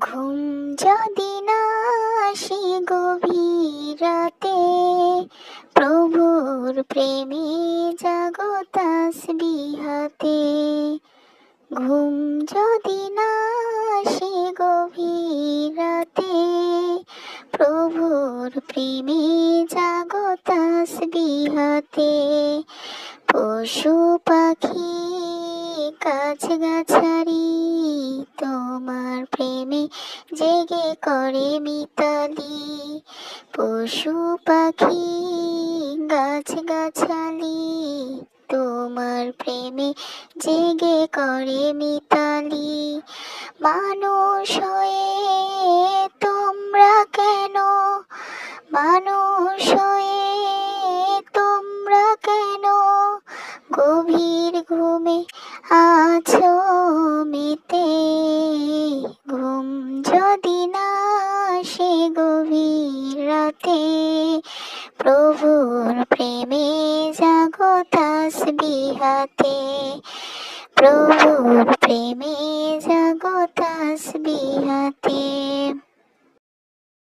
ঘুম যদি না আসে গভীর রাতে প্রভুর প্রেমে জাগো বিহাতে ঘুম যদি না আসে গভীর রাতে প্রভুর প্রেমে জাগো বিহাতে পশু পাখি, গাছ গাছারি তোমার প্রেমে জেগে করে মিতালি। পশু পাখি, গাছ গাছালি, তোমার প্রেমে জেগে করে মিতালি। মানুষ হয়ে তোমরা কেন? মানুষ হয়ে তোমরা কেন? গভীর ঘুমে আছো মেতে যদি না আসে গভীর রাতে প্রভুর প্রেমে জাগো বিহাতে প্রভুর প্রেমে জাগো তাসবিহাতে।